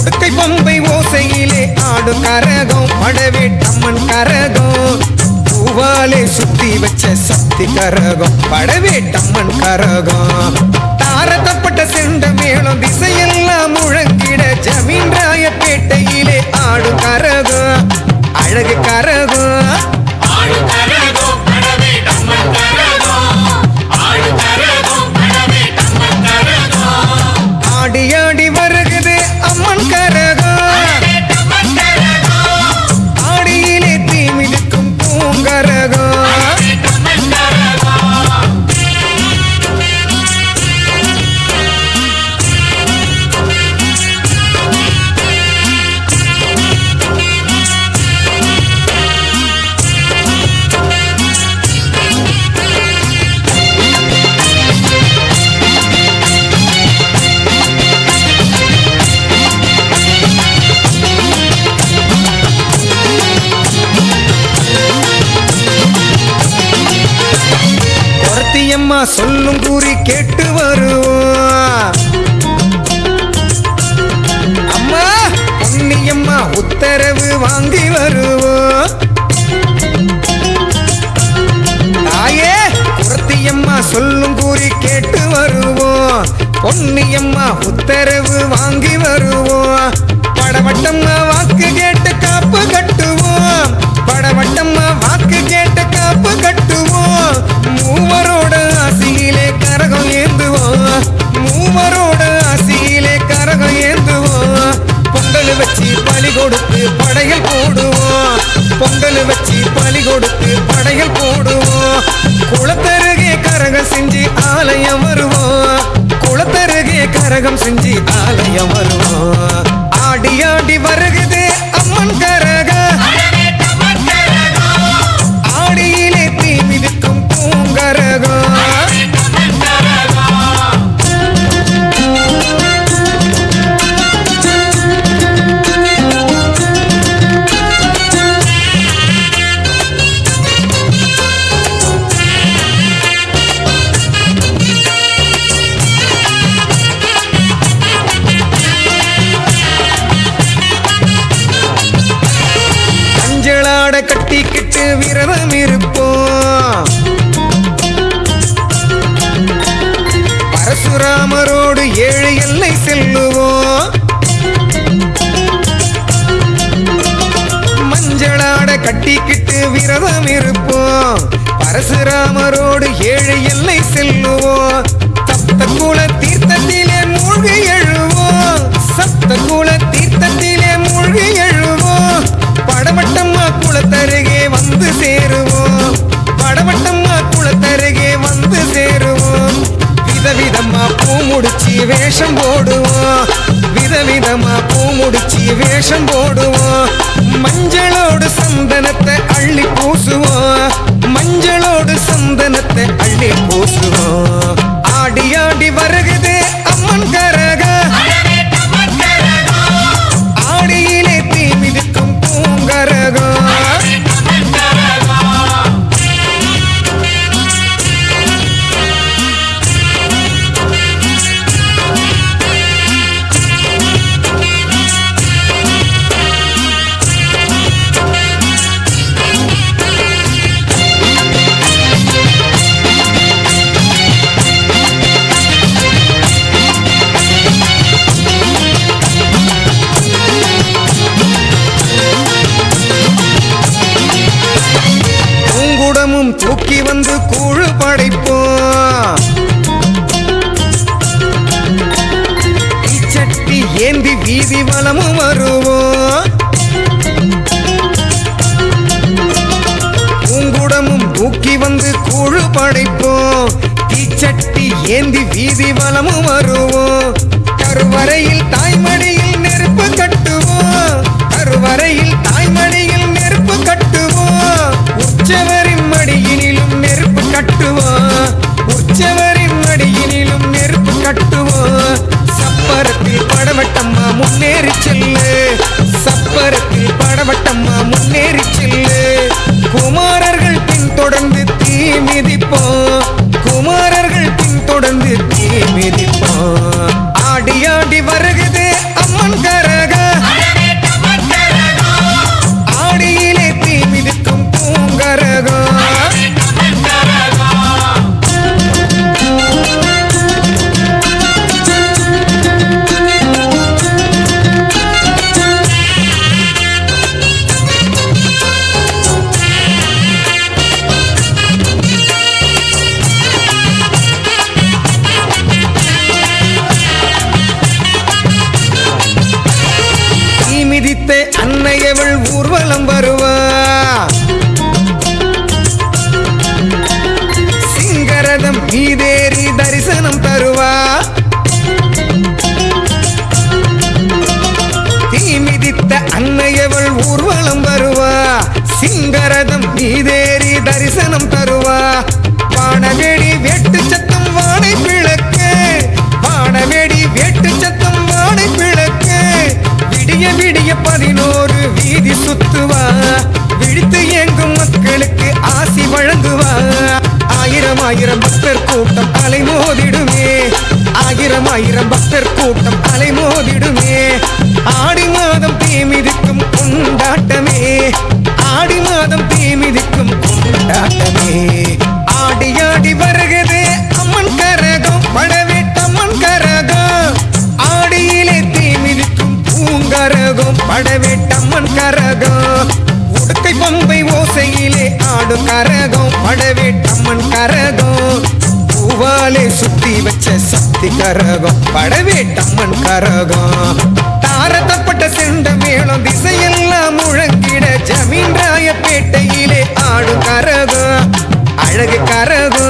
ஓசத்தை பம்பை ஓசையிலே ஆடும் கரகம் படவேட்டம்மன் கரகம். பூவாலே சுத்தி வச்ச சக்தி கரகம் படவேட்டம்மன் கரகம். தாரத்தப்பட்ட செண்ட மேளம் திசையெல்லாம் முழங்கிட ஜமீன் ராயப்பேட்டையிலே ஆடும் கரகம். அழகு கரகம். அம்மா சொல்லும் கூறி கேட்டு வருவோம். அம்மா பொன்னியம்மா உத்தரவு வாங்கி வருவோம். தாயே குரத்தியம்மா சொல்லும் கூறி கேட்டு வருவோம். பொன்னியம்மா உத்தரவு வாங்கி வருவோம். படவட்டம்மா கொடுத்து படையல் போடுவோம். பொங்கல் வச்சு பலி கொடுத்து படையல் போடுவோம். குளத்தருகே கரகம் செஞ்சு ஆலயம் வருவோம். குளத்தருகே கரகம் செஞ்சு ஆலயம் வருவோம். மஞ்சளாட கட்டிக்கிட்டு விரதம் இருப்போம். பரசுராமரோடு ஏழு எல்லை செல்லுவோம். மஞ்சளாட கட்டிக்கிட்டு விரதம் இருப்போம். பரசுராமரோடு வேஷம் போடுவோம். விதவிதமா பூ முடிச்சு வேஷம் போடுவோம். மஞ்சளோடு சந்தனத்தை அள்ளி பூசுவோம். மஞ்சளோடு சந்தனத்தை அள்ளி பூசுவோம். பூங்குடமும் தூக்கி வந்து கூழு படைப்போம். சட்டி ஏந்தி வீதி வளமும் வருவோம். பூங்குடமும் தூக்கி வந்து கூழு படைப்போம். தீச்சட்டி ஏந்தி வீதி வளமும் வருவோம். கருவறையில் தாய்மடியில் நெருப்பு கட்டுவோம். கருவறையில் தாய் முன்னேறி செல்லு. சப்பரத்தில் படவட்டம்மா முன்னேறி ஊர்வலம் வருவார் ஆயிரம் ஆயிரம் பக்தர் கூட்டம் அலைமோதிடுமே ஆடி மாதம் தீமிதிக்கும் கொண்டாட்டமே. ஆடி மாதம் தீமிதிக்கும் கொண்டாட்டமே. ஆடி ஆடி வருகிறது அம்மன் கரகம் படவேட்டம்மன் கரகம். ஆடியிலே தீமிதிக்கும் பூங்கரகம் படவேட்ட பூவாலே சுத்தி வச்ச சக்தி கரகம் படவேட்டம்மன் கரகம். தாரத்தப்பட்ட செண்ட மேளம் திசையெல்லாம் முழங்கிட ஜமீன் ராயப்பேட்டையிலே ஆடும் கரகம் அழகு கரகம்.